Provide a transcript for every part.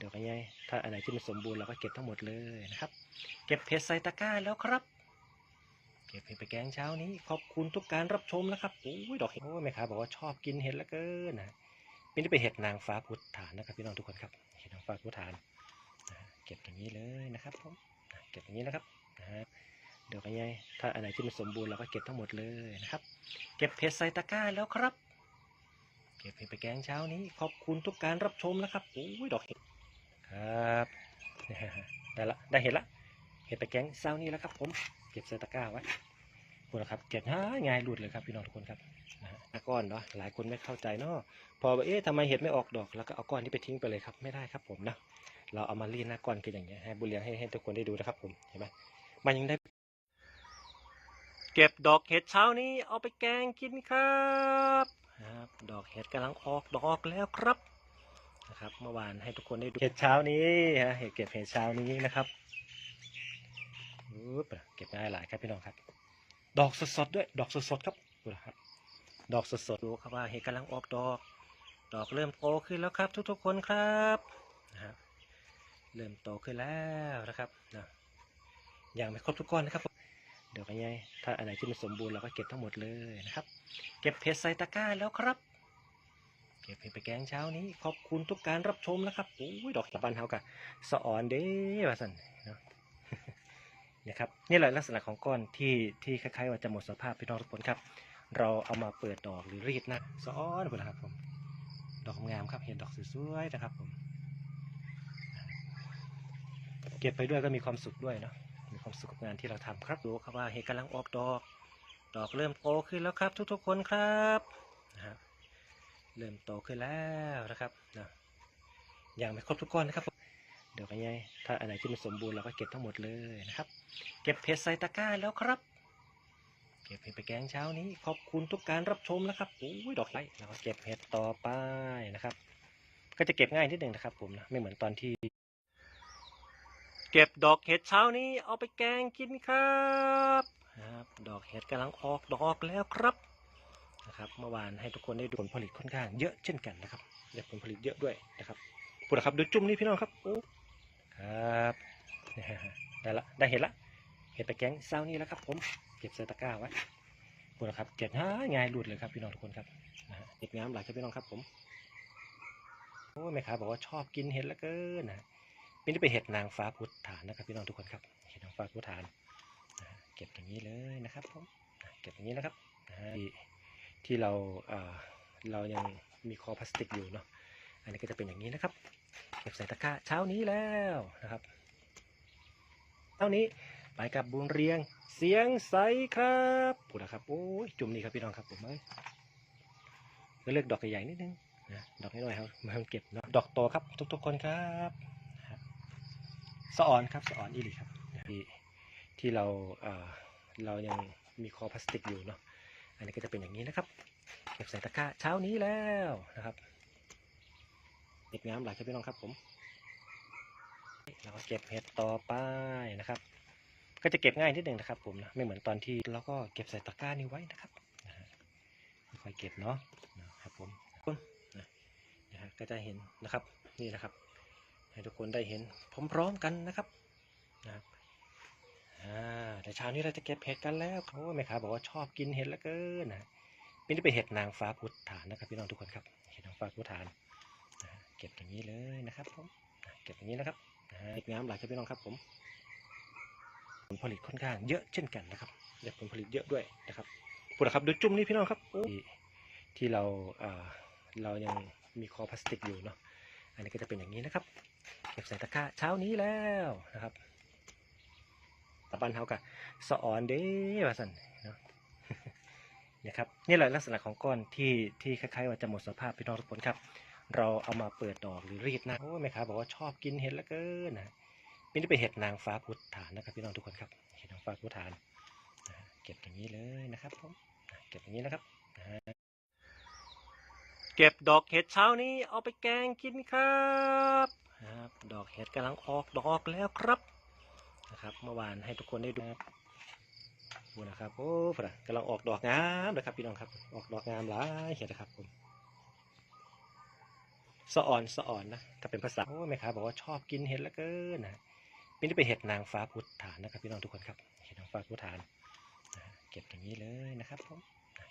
เดี๋ยวกันยัยถ้าอันไหนที่มันสมบูรณ์เราก็เก็บทั้งหมดเลยนะครับ เก็บเห็ดใส่ตะกร้าแล้วครับ เก็บเห็ดไปแกงเช้านี้ ขอบคุณทุกการรับชมนะครับโอ้ยดอกเห็ดโอ้ยแม่ค้าบอกว่าชอบกินเห็ดเหลือเกินนะนี่เป็นเห็ดนางฟ้าพุทธานนะครับพี่น้องทุกคนครับเห็ดนางฟ้าพุทธานนะเก็บอย่างนี้เลยนะครับผมนะเก็บอย่างนี้นะครับนะฮะเดี๋ยวกันยัยถ้าอันไหนที่มันสมบูรณ์เราก็เก็บทั้งหมดเลยนะครับ เก็บเห็ดใส่ตะกร้าแล้วครับเก็บเห็ดไปแกงเช้านี้ ขอบคุณทุกการรับชมนะครับโอ้ยดอกเห็ด ครับได้ละได้เห็ดละ เห็ดไปแกงเช้านี้แล้วครับ ผมเก็บใส่ตะกร้าไว้คุณครับเก็บง่ายง่ายหลุดเลยครับพี่น้องทุกคนครับนะก้อนเนาะหลายคนไม่เข้าใจเนาะพอเอ๊ะทำไมเห็ดไม่ออกดอกแล้วก็เอาก้อนนี้ไปทิ้งไปเลยครับไม่ได้ครับผมนะเราเอามารีดหน้าก้อนคืออย่างเงี้ยให้บุญเลี้ยงให้ให้ทุกคนได้ดูนะครับ ผมเห็นไหมมันยังได้ เก็บดอกเห็ดเช้านี้เอาไปแกงกินครับครับ ดอกเห็ดกำลังออกดอกแล้วครับ นะครับ เมื่อวานให้ทุกคนได้ดูเห็ดเช้านี้ฮะเห็ดเก็บเห็ดเช้านี้นะครับอุ๊บเก็บได้หลายครับพี่น้องครับ ดอกสดๆด้วย ดอกสดๆครับดูนะครับ ดอกสดๆดูครับว่าเห็ดกำลังออกดอก ดอกเริ่มโตขึ้นแล้วครับ ทุกๆคนครับนะครับเริ่มโตขึ้นแล้วนะครับนะยังไม่ครบทุกก้อนนะครับเดี๋ยวกันยัยถ้าอันไหนที่มันสมบูรณ์เราก็เก็บทั้งหมดเลยนะครับ เก็บเห็ดใส่ตะกร้าแล้วครับเก็บเห็ดไปแกงเช้านี้ ขอบคุณทุกการรับชมนะครับโอ้ยดอกตะบันเฮากะสะออนเด้ว่าสันเนาะครับนี่แหละลักษณะของก้อนที่ที่คล้ายๆว่าจะหมดสภาพพี่น้องทุกคนครับ เราเอามาเปิดดอกหรือรีดนะสะออนหมดแล้วครับผมดอกงามครับเห็นดอกสวยๆนะครับผมเก็บไปด้วยก็มีความสุขด้วยเนาะมีความสุขกับงานที่เราทำครับดูครับว่าเห็ดกำลังออกดอก ดอกเริ่มโตขึ้นแล้วครับ ทุกๆคนครับนะครับ เริ่มโตขึ้นแล้วนะครับนะอยังไม่ครบทุกก้อนนะครับ เดี๋ยวกันยัยถ้าอันไหนที่มันสมบูรณ์เราก็เก็บทั้งหมดเลยนะครับ เก็บเห็ดใส่ตะกร้าแล้วครับ เก็บเห็ดไปแกงเช้านี้ ขอบคุณทุกการรับชมนะครับโอ้ยดอกไม้เราก็เก็บเห็ดต่อไปนะครับ ก็จะเก็บง่ายนิดหนึ่งนะครับ ผมนะไม่เหมือนตอนที่ เก็บดอกเห็ดเช้านี้เอาไปแกงกินครับครับ ดอกเห็ดกำลังออกดอกแล้วครับ นะครับ เมื่อวานให้ทุกคนได้ดูผลผลิตค่อนข้างเยอะเช่นกันนะครับได้ผลผลิตเยอะด้วยนะครับพูดนะครับดูจุ่มนี่พี่น้องครับโอ้ครับได้ละได้เห็ดละ เห็ดไปแกงเช้านี้แล้วครับผมเก็บใส่ตะกร้าไว้พูดนะครับเก็บง่ายง่ายหลุดเลยครับพี่น้องทุกคนครับเห็ดงามหลายครับพี่น้องครับผมโอ้แม่ค้าบอกว่าชอบกินเห็ดลือเกินนะนี่เป็นเห็ดนางฟ้าพุทธานนะครับพี่น้องทุกคนครับเห็ดนางฟ้าพุทธานะเก็บอย่างนี้เลยนะครับผมเก็บอย่างนี้นะครับ ที่เราเรายังมีคอพลาสติกอยู่เนาะอันนี้ก็จะเป็นอย่างนี้นะครับ เก็บใส่ตะกร้าเช้านี้แล้วนะครับเช้านี้ไปกับบุญเรียงเสียงใสครับพูดนะครับโอ้ยจุ่มนี่ครับพี่น้องครับผมเอ้ยเลือกดอกใหญ่ๆนิดนึงนะดอกน้อยๆครับมาเก็บเนาะดอกโตครับ ทุกๆคนครับสะออนครับสะออนอีหลีครับที่ที่เราเรายังมีคอพลาสติกอยู่เนาะ อันนี้ก็จะเป็นอย่างนี้นะครับ เก็บใส่ตะกร้าเช้านี้แล้วนะครับเห็ดงามหลายครับพี่น้องครับผมเราก็เก็บเห็ดต่อไปนะครับ ก็จะเก็บง่ายนิดหนึ่งนะครับ ผมนะไม่เหมือนตอนที่เราก็เก็บใส่ตะกร้านี้ไว้นะครับค่อยเก็บเนาะนะครับผมนะนะฮะก็จะเห็นนะครับนี่นะครับ ให้ทุกคนได้เห็นพร้อมๆกันนะครับ อ่าแต่เช้านี้เราจะเก็บเห็ดกันแล้วโอ้แม่ค้าบอกว่าชอบกินเห็ดเหลือเกินนะนี่เป็นเห็ดนางฟ้าพุทธานนะครับพี่น้องทุกคนครับเห็ดนางฟ้าพุทธานนะเก็บอย่างนี้เลยนะครับผมนะเก็บอย่างนี้นะครับนะเห็ดงามหลายครับพี่น้องครับผมผลผลิตค่อนข้างเยอะเช่นกันนะครับได้ผลผลิตเยอะด้วยนะครับพูดนะครับดูจุ่มนี่พี่น้องครับที่เราเอ่อเรายังมีคอพลาสติกอยู่เนาะอันนี้ก็จะเป็นอย่างนี้นะครับ เก็บใส่ตะกร้าเช้านี้แล้วนะครับ ตะบันเฮากะสะออนเด้ว่าสันเนาะเนี่ยครับนี่แหละลักษณะของก้อนที่ที่คล้ายๆว่าจะหมดสภาพพี่น้องทุกคนครับ เราเอามาเปิดดอกหรือรีดนะโอ้แม่ค้าบอกว่าชอบกินเห็ดลือเกินนะนี่เป็นเห็ดนางฟ้าพุทธานนะครับพี่น้องทุกคนครับเห็ดนางฟ้าพุทธานนะเก็บอย่างนี้เลยนะครับผมนะเก็บอย่างนี้นะครับนะเก็บดอกเห็ดเช้านี้เอาไปแกงกินครับ ครับ ดอกเห็ดกำลังออกดอกแล้วครับ นะครับ เมื่อวานให้ทุกคนได้ดูดูนะครับโอ้ฝรั่งกำลังออกดอกงามเลยครับพี่น้องครับ ออกดอกงามหลายเห็ดนะครับผมสะอ่อนสะอ่อนนะถ้าเป็นภาษาโอ้แม่ค้าบอกว่าชอบกินเห็ดเหลือเกินนะนี่เป็นเห็ดนางฟ้าพุทธานนะครับ พี่น้องทุกคนครับเห็ดนางฟ้าพุทธานนะเก็บอย่างนี้เลยนะครับผม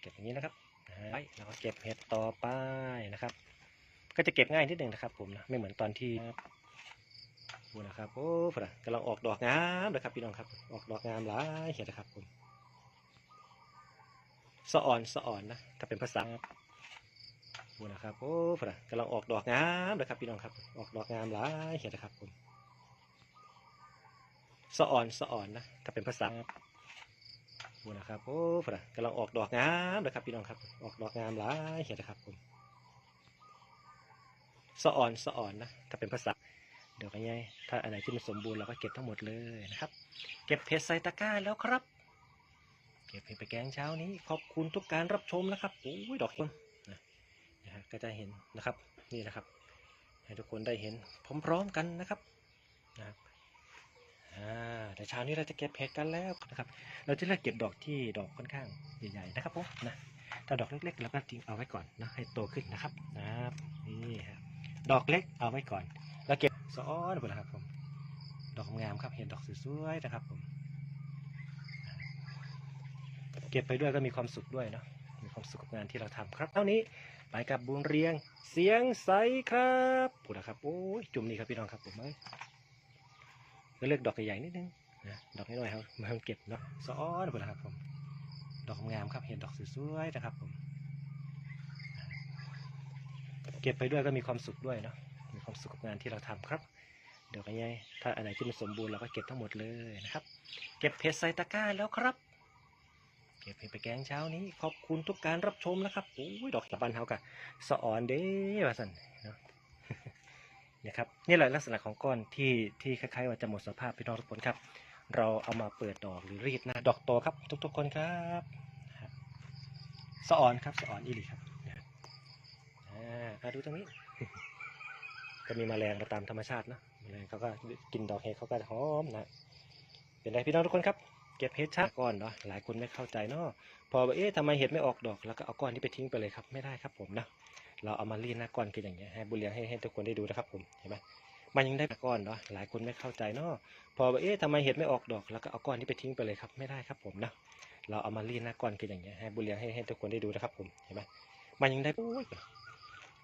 เก็บอย่างนี้นะครับไปแล้วก็เก็บเห็ดต่อไปนะครับ ก็จะเก็บง่ายนิดหนึ่งนะครับ ผมนะไม่เหมือนตอนที่ ดูนะครับโอ้พระกำลังออกดอกงามเลยครับพี่น้องครับออกดอกงามหลายเห็ดนะครับผมสะอ่อนสะอ่อนนะถ้าเป็นภาษาดูนะครับโอ้พระกำลังออกดอกงามเลยครับพี่น้องครับ ออกดอกงามหลายเห็นนะครับผมสะอ่อนสะอ่อนนะถ้าเป็นภาษาดูนะครับโอ้พระกำลังออกดอกงามเลยครับพี่น้องครับ ออกดอกงามหลายเห็นนะครับผมสะอ่อนสะอ่อนนะถ้าเป็นภาษา เดี๋ยวกันไงถ้าอันไหนที่มันสมบูรณ์เราก็เก็บทั้งหมดเลยนะครับ เก็บเพชรใส่ตะกร้าแล้วครับ เก็บเพชรไปแกงเช้านี้ ขอบคุณทุกการรับชมนะครับโอ้ยดอกเห็ดนะฮะก็จะเห็นนะครับนี่นะครับให้ทุกคนได้เห็นพร้อมๆกันนะครับนะครับอ่าแต่เช้านี้เราจะเก็บเห็ดกันแล้วนะครับ เราจะเลือกเก็บดอกที่ดอกค่อนข้างใหญ่ๆนะครับผมนะถ้าดอกเล็กๆเราก็ทิ้งเอาไว้ก่อนนะให้โตขึ้นนะครับนะครับนี่ครับดอกเล็กเอาไว้ก่อน แล้วเก็บซ้อนไปนะครับผม ดอกงามครับ เห็นดอกสวยๆนะครับผม เก็บไปด้วยก็มีความสุขด้วยเนาะ มีความสุขกับงานที่เราทำครับ เท่านี้ไปกับบุญเรียง เสียงใสครับพูดนะครับ โอ้ย จุ่มนี่ครับพี่น้องครับผมเอ้ยก็เลือกดอกใหญ่ๆนิดนึงนะดอกน้อยๆครับมาเก็บเนาะซ้อนพูดนะครับผม ดอกงามครับ เห็นดอกสวยๆนะครับผม เก็บไปด้วยก็มีความสุขด้วยเนาะ ความสุขกับงานที่เราทำครับ เดี๋ยวกันไงถ้าอันไหนที่มันสมบูรณ์เราก็เก็บทั้งหมดเลยนะครับ เก็บเพชรใส่ตะกร้าแล้วครับ เก็บเห็ดไปแกงเช้านี้ ขอบคุณทุกการรับชมนะครับโอ้ยดอกตะบันเฮากะสะอ่อนเด้ว่าสันเนาะเนี่ยครับนี่แหละลักษณะของก้อนที่ที่คล้ายๆว่าจะหมดสภาพพี่น้องทุกคนครับ เราเอามาเปิดดอกหรือรีดหน้าดอกโตครับ ทุกๆคนครับสะอ่อนครับสะอ่อนอีหลีครับอ่ามาดูตรงนี้ ก็มีแมลงมาตามธรรมชาตินะแมลงเขาก็กินดอกเห็ดเขาก็หอมนะเป็นไรพี่น้องทุกคนครับ เก็บเห็ดชาก้อนเนาะหลายคนไม่เข้าใจเนาะพอเอ๊ะทำไมเห็ดไม่ออกดอกแล้วก็เอาก้อนนี้ไปทิ้งไปเลยครับไม่ได้ครับผมนะเราเอามารีดหน้าก้อนคืออย่างเงี้ยให้บุญเรียงให้ให้ทุกคนได้ดูนะครับผมเห็นไหมมันยังได้ก้อนเนาะหลายคนไม่เข้าใจเนาะพอเอ๊ะทำไมเห็ดไม่ออกดอกแล้วก็เอาก้อนนี้ไปทิ้งไปเลยครับไม่ได้ครับผมนะเราเอามารีดหน้าก้อนคืออย่างเงี้ยให้บุญเรียงให้ให้ทุกคนได้ดูนะครับผมเห็นไหมมันยังได้ปุ๊บ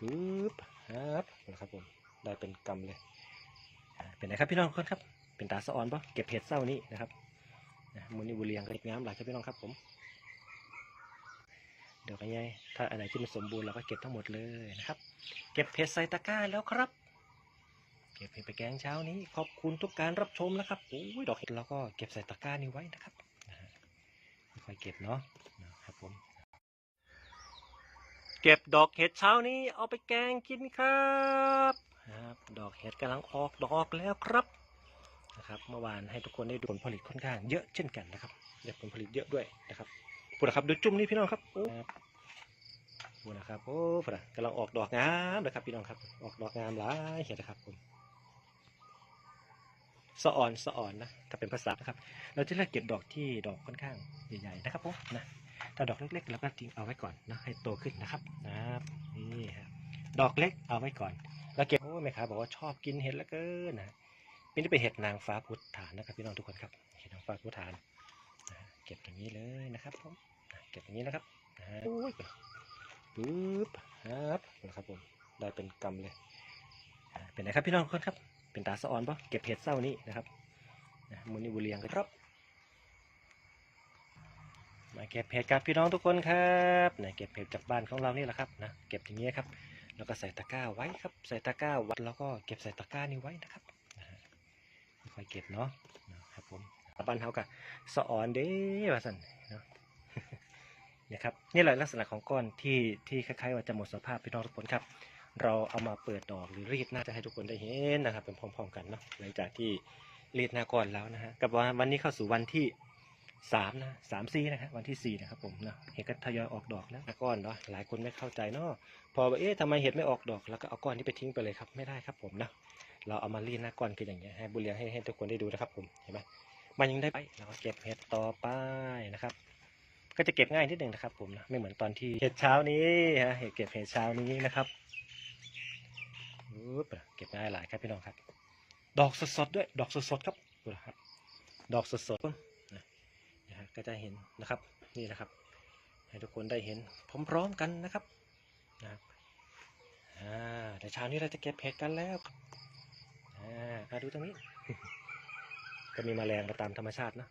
ปุ๊บครับนะครับผม ได้เป็นกำเลยเป็นไงครับพี่น้องทุกคนครับ เป็นตาสะออนปะเก็บเห็ดเศร้านี้นะครับมูลนิบุเรียงเล็กงามหลายครับพี่น้องครับผม เดี๋ยวกันไงถ้าอันไหนที่มันสมบูรณ์เราก็เก็บทั้งหมดเลยนะครับ เก็บเพชรใส่ตะกร้าแล้วครับ เก็บเห็ดไปแกงเช้านี้ ขอบคุณทุกการรับชมนะครับโอ้ยดอกเห็ดเราก็เก็บใส่ตะกร้านี้ไว้นะครับค่อยเก็บเนาะนะครับผมเก็บดอกเห็ดเช้านี้เอาไปแกงกินครับ ดอกเห็ดกำลังออกดอกแล้วครับนะครับ เมื่อวานให้ทุกคนได้ดูผลผลิตค่อนข้างเยอะเช่นกันนะครับได้ผลผลิตเยอะด้วยนะครับพูดนะครับดูจุ่มนี่พี่น้องครับโอ้พูดนะครับโอ้พระกำลังออกดอกงามเลยครับพี่น้องครับ ออกดอกงามหลายเห็นนะครับผมสะอ่อนสะอ่อนนะถ้าเป็นภาษานะครับ เราจะเลือกเก็บดอกที่ดอกค่อนข้างใหญ่ๆนะครับผมนะถ้าดอกเล็กๆเราก็ทิ้งเอาไว้ก่อนนะให้โตขึ้นนะครับนะครับนี่ครับดอกเล็กเอาไว้ก่อน แล้วเก็บโอ้แม่ค้าบอกว่าชอบกินเห็ดเหลือเกินนะเป็นที่เป็นเห็ดนางฟ้าพุทธานนะครับพี่น้องทุกคนครับเห็ดนางฟ้าพุทธานนะเก็บอย่างนี้เลยนะครับผมนะเก็บอย่างนี้นะครับนะโอ้ยปึ๊บครับนะครับผมได้เป็นกำเลยอ่าเป็นไงครับพี่น้องทุกคนครับ เป็นตาสะออนปะเก็บเห็ดเศร้านี้นะครับนะมูลนิบุเรียงครับมาเก็บเห็ดกับพี่น้องทุกคนครับนะเก็บเห็ดจากบ้านของเรานี่แหละครับนะเก็บอย่างนี้ยครับ แล้วก็ใส่ตะกร้าไว้ครับ ใส่ตะกร้าไวัดแล้วก็เก็บใส่ตะกร้านี้ไว้นะครับค่อยเก็บเนาะนะครับผมบ้านเฮากะสะออนเด้ว่าสันเนาะเนี่ยครับนี่แหละลักษณะของก้อนที่ที่คล้ายๆว่าจะหมดสภาพพี่น้องทุกคนครับ เราเอามาเปิดดอกหรือรีดหน้าจะให้ทุกคนได้เห็นนะครับ เป็นพร้อม ๆ กันเนาะหลังจากที่รีดหน้าก้อนแล้วนะฮะกับว่าวันนี้เข้าสู่วันที่ สามนะสามสี่นะฮะวันที่สี่นะครับผมเนาะเห็ดก็ทยอยออกดอกแล้วน้าก้อนเนาะหลายคนไม่เข้าใจเนาะพอว่าเอ๊ะทำไมเห็ดไม่ออกดอก แล้วก็เอาก้อนนี้ไปทิ้งไปเลยครับไม่ได้ครับผมเนาะเราเอามารีดหน้าก้อนคืออย่างเงี้ยให้บุญเรียงให้ให้ทุกคนได้ดูนะครับผมเห็นไหมมันยังได้ไปเราก็เก็บเห็ดต่อไปนะครับ ก็จะเก็บง่ายนิดหนึ่งนะครับ ผมนะไม่เหมือนตอนที่เห็ดเช้านี้ฮะเห็ดเก็บเห็ดเช้านี้นะครับเก็บได้หลายครับพี่น้องครับ ดอกสดๆด้วย ดอกสดๆครับดูนะครับดอกสดๆ ก็จะเห็นนะครับนี่นะครับ ให้ทุกคนได้เห็นพร้อมๆกันนะครับนะครับอ่าแต่เช้านี้เราจะเก็บเห็ดกันแล้วอ่าอ่าดูตรงนี้ ก็มีแมลงมาตามธรรมชาตินะ